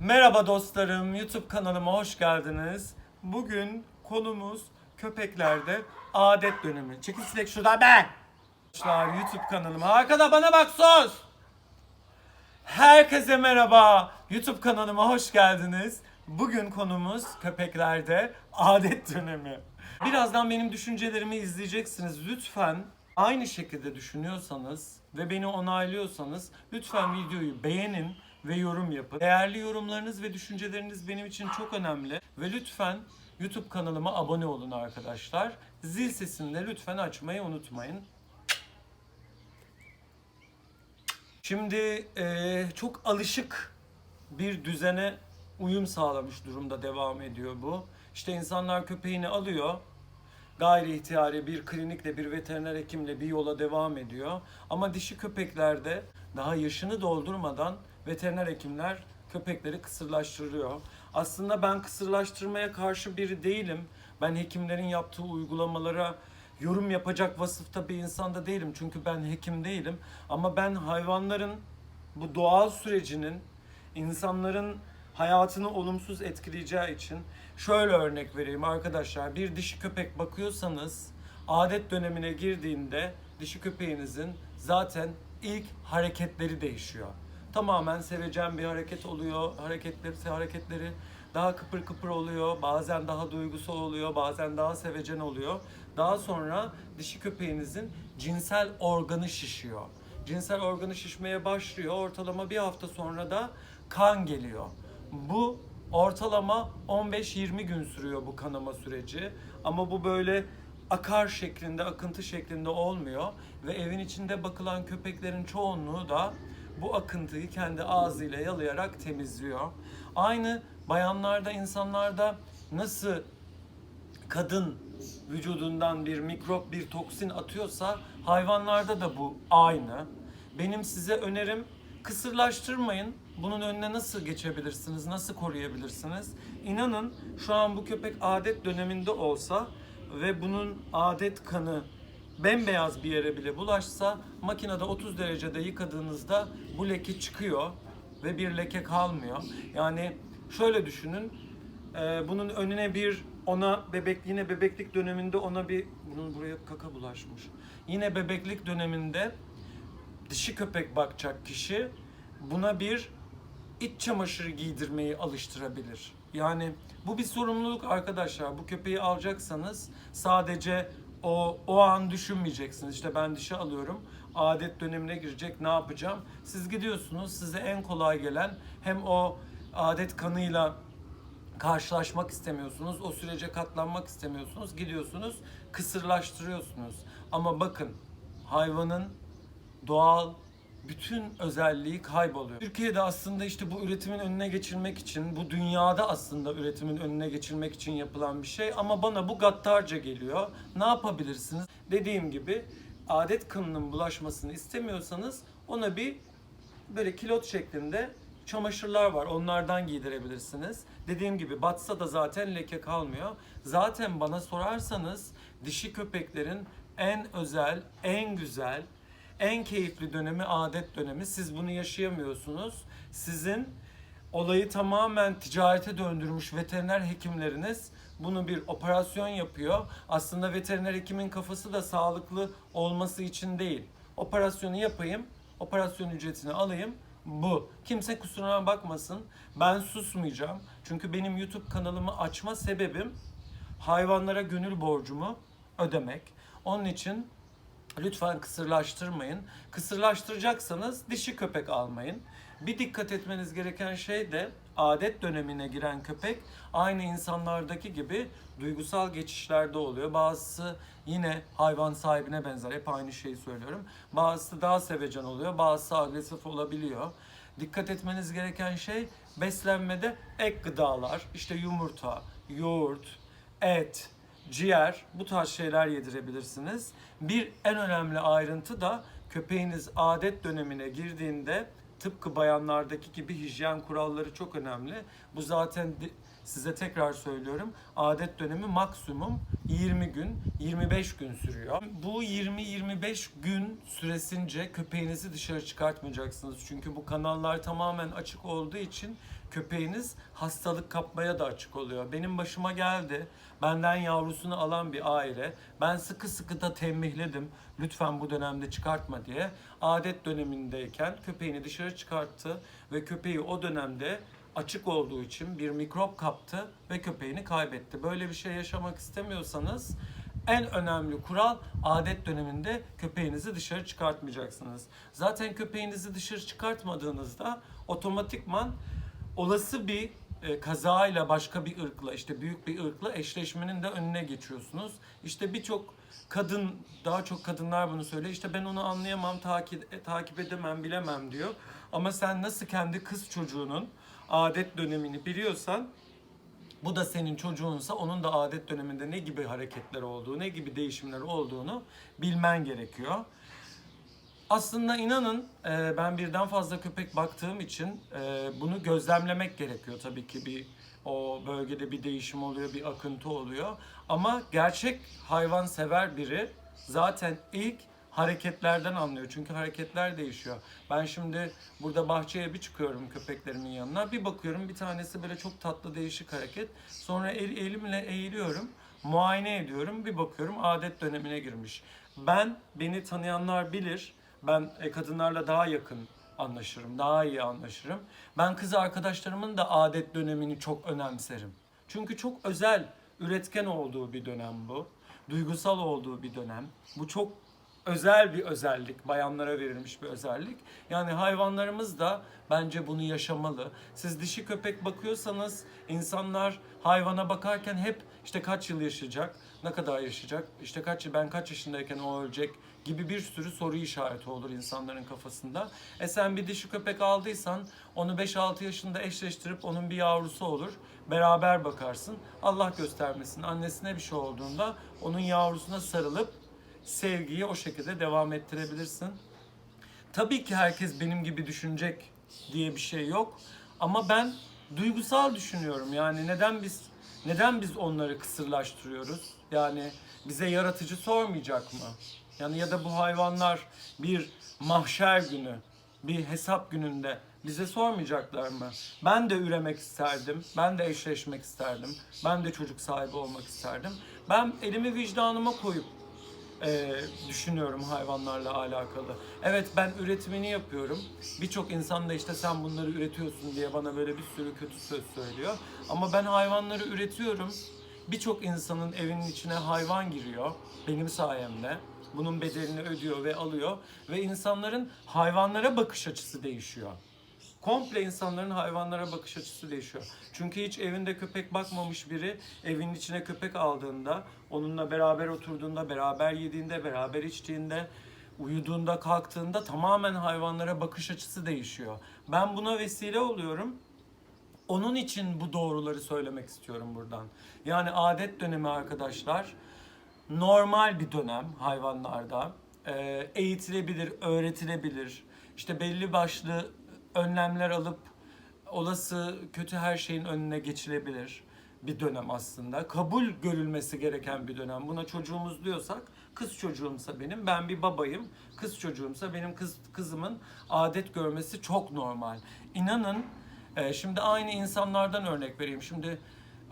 Merhaba dostlarım, YouTube kanalıma hoş geldiniz. Bugün konumuz köpeklerde adet dönemi. Çekil silek şuradan be! Arkadaşlar YouTube kanalıma. Arkada bana bak sus! Herkese merhaba. YouTube kanalıma hoş geldiniz. Bugün konumuz köpeklerde adet dönemi. Birazdan benim düşüncelerimi izleyeceksiniz. Lütfen aynı şekilde düşünüyorsanız ve beni onaylıyorsanız lütfen videoyu beğenin ve yorum yapın. Değerli yorumlarınız ve düşünceleriniz benim için çok önemli ve lütfen YouTube kanalıma abone olun arkadaşlar. Zil sesini de lütfen açmayı unutmayın. Şimdi eee, çok alışık bir düzene uyum sağlamış durumda devam ediyor bu. İşte insanlar köpeğini alıyor. Gayri ihtiyari bir klinikle, bir veteriner hekimle bir yola devam ediyor. Ama dişi köpeklerde daha yaşını doldurmadan veteriner hekimler köpekleri kısırlaştırıyor. Aslında ben kısırlaştırmaya karşı biri değilim. Ben hekimlerin yaptığı uygulamalara yorum yapacak vasıfta bir insan da değilim. Çünkü ben hekim değilim. Ama ben hayvanların bu doğal sürecinin insanların hayatını olumsuz etkileyeceği için şöyle örnek vereyim arkadaşlar. Bir dişi köpek bakıyorsanız adet dönemine girdiğinde dişi köpeğinizin zaten ilk hareketleri değişiyor. Tamamen sevecen bir hareket oluyor. Hareketleri, hareketleri daha kıpır kıpır oluyor. Bazen daha duygusal oluyor. Bazen daha sevecen oluyor. Daha sonra dişi köpeğinizin cinsel organı şişiyor. Cinsel organı şişmeye başlıyor. Ortalama bir hafta sonra da kan geliyor. Bu ortalama 15-20 gün sürüyor bu kanama süreci. Ama bu böyle akar şeklinde, akıntı şeklinde olmuyor. Ve evin içinde bakılan köpeklerin çoğunluğu da bu akıntıyı kendi ağzıyla yalayarak temizliyor. Aynı bayanlarda, insanlarda nasıl kadın vücudundan bir mikrop, bir toksin atıyorsa hayvanlarda da bu aynı. Benim size önerim kısırlaştırmayın. Bunun önüne nasıl geçebilirsiniz, nasıl koruyabilirsiniz? İnanın şu an bu köpek adet döneminde olsa ve bunun adet kanı bembeyaz bir yere bile bulaşsa makinede 30 derecede yıkadığınızda bu leke çıkıyor ve bir leke kalmıyor. Yani şöyle düşünün ee, bunun önüne bir ona bebek yine bebeklik döneminde ona bir bunun buraya kaka bulaşmış. Yine bebeklik döneminde dişi köpek bakacak kişi buna bir iç çamaşırı giydirmeyi alıştırabilir. Yani bu bir sorumluluk arkadaşlar. Bu köpeği alacaksanız sadece o o an düşünmeyeceksiniz. İşte ben dişi alıyorum. Adet dönemine girecek. Ne yapacağım? Siz gidiyorsunuz. Size en kolay gelen hem o adet kanıyla karşılaşmak istemiyorsunuz. O sürece katlanmak istemiyorsunuz. Gidiyorsunuz, kısırlaştırıyorsunuz. Ama bakın hayvanın doğal bütün özelliği kayboluyor. Türkiye'de aslında işte bu üretimin önüne geçilmek için, bu dünyada aslında üretimin önüne geçilmek için yapılan bir şey ama bana bu gaddarca geliyor. Ne yapabilirsiniz? Dediğim gibi adet kanının bulaşmasını istemiyorsanız ona bir böyle kilot şeklinde çamaşırlar var. Onlardan giydirebilirsiniz. Dediğim gibi batsa da zaten leke kalmıyor. Zaten bana sorarsanız dişi köpeklerin en özel, en güzel, en keyifli dönemi adet dönemi. Siz bunu yaşayamıyorsunuz. Sizin olayı tamamen ticarete döndürmüş veteriner hekimleriniz bunu bir operasyon yapıyor. Aslında veteriner hekimin kafası da sağlıklı olması için değil. Operasyonu yapayım, operasyon ücretini alayım. Bu. Kimse kusuruna bakmasın. Ben susmayacağım. Çünkü benim YouTube kanalımı açma sebebim hayvanlara gönül borcumu ödemek. Onun için Lütfen kısırlaştırmayın. Kısırlaştıracaksanız dişi köpek almayın. Bir dikkat etmeniz gereken şey de adet dönemine giren köpek aynı insanlardaki gibi duygusal geçişlerde oluyor. Bazısı yine hayvan sahibine benzer. Hep aynı şeyi söylüyorum. Bazısı daha sevecen oluyor. Bazısı agresif olabiliyor. Dikkat etmeniz gereken şey beslenmede ek gıdalar, işte yumurta, yoğurt, et, ciğer bu tarz şeyler yedirebilirsiniz. Bir en önemli ayrıntı da köpeğiniz adet dönemine girdiğinde tıpkı bayanlardaki gibi hijyen kuralları çok önemli. Bu zaten size tekrar söylüyorum. Adet dönemi maksimum 20 gün, 25 gün sürüyor. Bu 20-25 gün süresince köpeğinizi dışarı çıkartmayacaksınız. Çünkü bu kanallar tamamen açık olduğu için köpeğiniz hastalık kapmaya da açık oluyor. Benim başıma geldi. Benden yavrusunu alan bir aile. Ben sıkı sıkı da tembihledim. Lütfen bu dönemde çıkartma diye. Adet dönemindeyken köpeğini dışarı çıkarttı ve köpeği o dönemde açık olduğu için bir mikrop kaptı ve köpeğini kaybetti. Böyle bir şey yaşamak istemiyorsanız en önemli kural adet döneminde köpeğinizi dışarı çıkartmayacaksınız. Zaten köpeğinizi dışarı çıkartmadığınızda otomatikman olası bir e, kazayla başka bir ırkla işte büyük bir ırkla eşleşmenin de önüne geçiyorsunuz. İşte birçok kadın daha çok kadınlar bunu söylüyor. İşte ben onu anlayamam, takip e, takip edemem, bilemem diyor. Ama sen nasıl kendi kız çocuğunun adet dönemini biliyorsan bu da senin çocuğunsa onun da adet döneminde ne gibi hareketler olduğu, ne gibi değişimler olduğunu bilmen gerekiyor. Aslında inanın e, ben birden fazla köpek baktığım için e, bunu gözlemlemek gerekiyor tabii ki bir o bölgede bir değişim oluyor, bir akıntı oluyor. Ama gerçek hayvan sever biri zaten ilk hareketlerden anlıyor. Çünkü hareketler değişiyor. Ben şimdi burada bahçeye bir çıkıyorum köpeklerimin yanına. Bir bakıyorum bir tanesi böyle çok tatlı değişik hareket. Sonra el, elimle eğiliyorum. Muayene ediyorum. Bir bakıyorum adet dönemine girmiş. Ben beni tanıyanlar bilir. Ben e, kadınlarla daha yakın anlaşırım. Daha iyi anlaşırım. Ben kız arkadaşlarımın da adet dönemini çok önemserim. Çünkü çok özel, üretken olduğu bir dönem bu. Duygusal olduğu bir dönem. Bu çok özel bir özellik, bayanlara verilmiş bir özellik. Yani hayvanlarımız da bence bunu yaşamalı. Siz dişi köpek bakıyorsanız insanlar hayvana bakarken hep işte kaç yıl yaşayacak, ne kadar yaşayacak, işte kaç ben kaç yaşındayken o ölecek gibi bir sürü soru işareti olur insanların kafasında. E sen bir dişi köpek aldıysan onu 5-6 yaşında eşleştirip onun bir yavrusu olur. Beraber bakarsın. Allah göstermesin annesine bir şey olduğunda onun yavrusuna sarılıp sevgiyi o şekilde devam ettirebilirsin. Tabii ki herkes benim gibi düşünecek diye bir şey yok. Ama ben duygusal düşünüyorum. Yani neden biz neden biz onları kısırlaştırıyoruz? Yani bize yaratıcı sormayacak mı? Yani ya da bu hayvanlar bir mahşer günü, bir hesap gününde bize sormayacaklar mı? Ben de üremek isterdim. Ben de eşleşmek isterdim. Ben de çocuk sahibi olmak isterdim. Ben elimi vicdanıma koyup e, düşünüyorum hayvanlarla alakalı. Evet ben üretimini yapıyorum. Birçok insan da işte sen bunları üretiyorsun diye bana böyle bir sürü kötü söz söylüyor. Ama ben hayvanları üretiyorum. Birçok insanın evinin içine hayvan giriyor benim sayemde. Bunun bedelini ödüyor ve alıyor ve insanların hayvanlara bakış açısı değişiyor. Komple insanların hayvanlara bakış açısı değişiyor. Çünkü hiç evinde köpek bakmamış biri evinin içine köpek aldığında, onunla beraber oturduğunda, beraber yediğinde, beraber içtiğinde, uyuduğunda, kalktığında tamamen hayvanlara bakış açısı değişiyor. Ben buna vesile oluyorum. Onun için bu doğruları söylemek istiyorum buradan. Yani adet dönemi arkadaşlar normal bir dönem hayvanlarda. Ee, eğitilebilir, öğretilebilir. İşte belli başlı önlemler alıp olası kötü her şeyin önüne geçilebilir bir dönem aslında. Kabul görülmesi gereken bir dönem. Buna çocuğumuz diyorsak kız çocuğumsa benim ben bir babayım. Kız çocuğumsa benim kız kızımın adet görmesi çok normal. İnanın e, şimdi aynı insanlardan örnek vereyim. Şimdi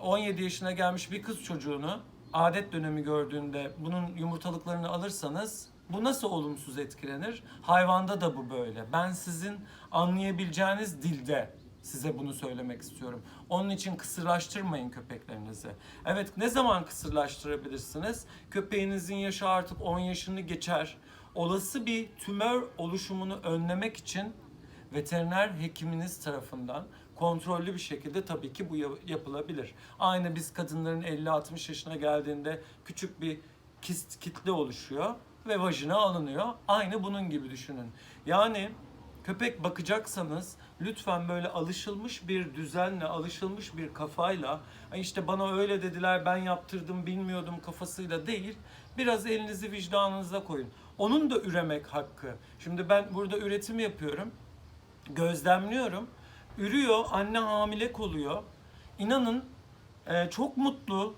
17 yaşına gelmiş bir kız çocuğunu adet dönemi gördüğünde bunun yumurtalıklarını alırsanız bu nasıl olumsuz etkilenir? Hayvanda da bu böyle. Ben sizin anlayabileceğiniz dilde size bunu söylemek istiyorum. Onun için kısırlaştırmayın köpeklerinizi. Evet ne zaman kısırlaştırabilirsiniz? Köpeğinizin yaşı artık 10 yaşını geçer. Olası bir tümör oluşumunu önlemek için veteriner hekiminiz tarafından kontrollü bir şekilde tabii ki bu ya- yapılabilir. Aynı biz kadınların 50-60 yaşına geldiğinde küçük bir kist kitle oluşuyor ve vajina alınıyor. Aynı bunun gibi düşünün. Yani köpek bakacaksanız lütfen böyle alışılmış bir düzenle, alışılmış bir kafayla "Ay işte bana öyle dediler ben yaptırdım bilmiyordum kafasıyla değil. Biraz elinizi vicdanınıza koyun. Onun da üremek hakkı. Şimdi ben burada üretim yapıyorum gözlemliyorum. Ürüyor, anne hamile oluyor. İnanın e, çok mutlu,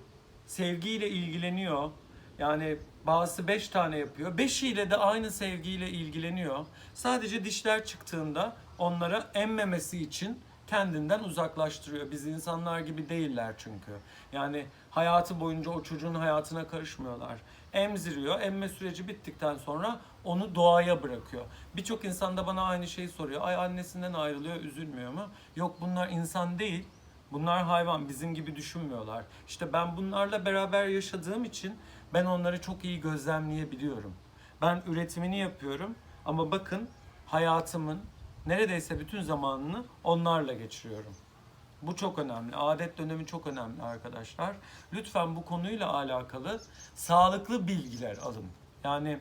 sevgiyle ilgileniyor. Yani bazısı 5 tane yapıyor. Beşiyle de aynı sevgiyle ilgileniyor. Sadece dişler çıktığında onlara emmemesi için kendinden uzaklaştırıyor. Biz insanlar gibi değiller çünkü. Yani hayatı boyunca o çocuğun hayatına karışmıyorlar. Emziriyor. Emme süreci bittikten sonra onu doğaya bırakıyor. Birçok insan da bana aynı şeyi soruyor. Ay annesinden ayrılıyor, üzülmüyor mu? Yok bunlar insan değil. Bunlar hayvan, bizim gibi düşünmüyorlar. İşte ben bunlarla beraber yaşadığım için ben onları çok iyi gözlemleyebiliyorum. Ben üretimini yapıyorum ama bakın hayatımın neredeyse bütün zamanını onlarla geçiriyorum. Bu çok önemli. Adet dönemi çok önemli arkadaşlar. Lütfen bu konuyla alakalı sağlıklı bilgiler alın. Yani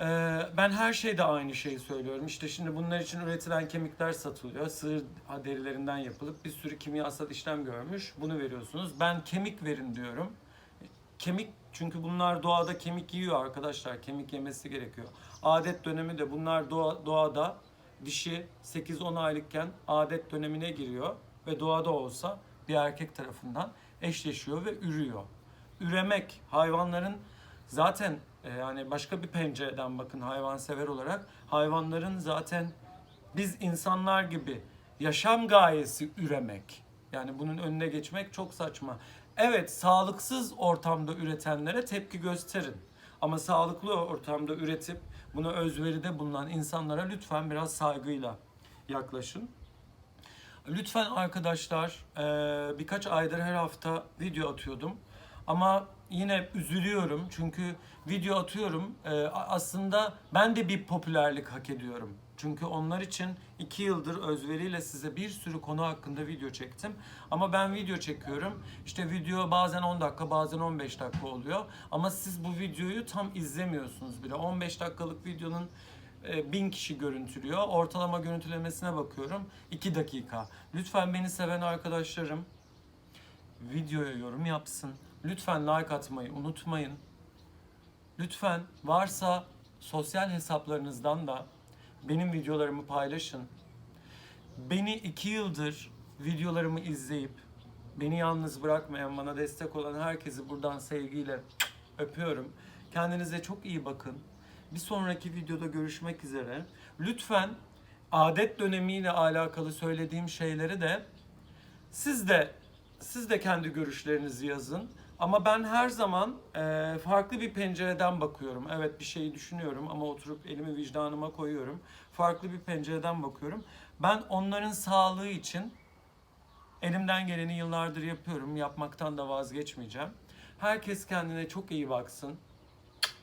ee, ben her şeyde aynı şeyi söylüyorum. İşte şimdi bunlar için üretilen kemikler satılıyor. Sığır derilerinden yapılıp bir sürü kimyasal işlem görmüş. Bunu veriyorsunuz. Ben kemik verin diyorum. Kemik çünkü bunlar doğada kemik yiyor arkadaşlar. Kemik yemesi gerekiyor. Adet dönemi de bunlar doğa, doğada dişi 8-10 aylıkken adet dönemine giriyor ve doğada olsa bir erkek tarafından eşleşiyor ve ürüyor. Üremek hayvanların zaten e, yani başka bir pencereden bakın hayvansever olarak hayvanların zaten biz insanlar gibi yaşam gayesi üremek. Yani bunun önüne geçmek çok saçma. Evet sağlıksız ortamda üretenlere tepki gösterin. Ama sağlıklı ortamda üretip buna özveride bulunan insanlara lütfen biraz saygıyla yaklaşın. Lütfen arkadaşlar eee, birkaç aydır her hafta video atıyordum. Ama yine üzülüyorum çünkü video atıyorum. Eee, aslında ben de bir popülerlik hak ediyorum. Çünkü onlar için iki yıldır özveriyle size bir sürü konu hakkında video çektim. Ama ben video çekiyorum. İşte video bazen 10 dakika bazen 15 dakika oluyor. Ama siz bu videoyu tam izlemiyorsunuz bile. 15 dakikalık videonun e, bin kişi görüntülüyor. Ortalama görüntülemesine bakıyorum. 2 dakika. Lütfen beni seven arkadaşlarım videoya yorum yapsın. Lütfen like atmayı unutmayın. Lütfen varsa sosyal hesaplarınızdan da benim videolarımı paylaşın. Beni iki yıldır videolarımı izleyip beni yalnız bırakmayan, bana destek olan herkesi buradan sevgiyle öpüyorum. Kendinize çok iyi bakın. Bir sonraki videoda görüşmek üzere. Lütfen adet dönemiyle alakalı söylediğim şeyleri de siz de siz de kendi görüşlerinizi yazın. Ama ben her zaman e, farklı bir pencereden bakıyorum. Evet bir şeyi düşünüyorum ama oturup elimi vicdanıma koyuyorum. Farklı bir pencereden bakıyorum. Ben onların sağlığı için elimden geleni yıllardır yapıyorum. Yapmaktan da vazgeçmeyeceğim. Herkes kendine çok iyi baksın.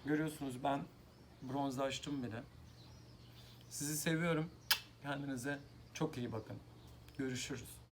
Görüyorsunuz ben bronzlaştım bile. Sizi seviyorum. Kendinize çok iyi bakın. Görüşürüz.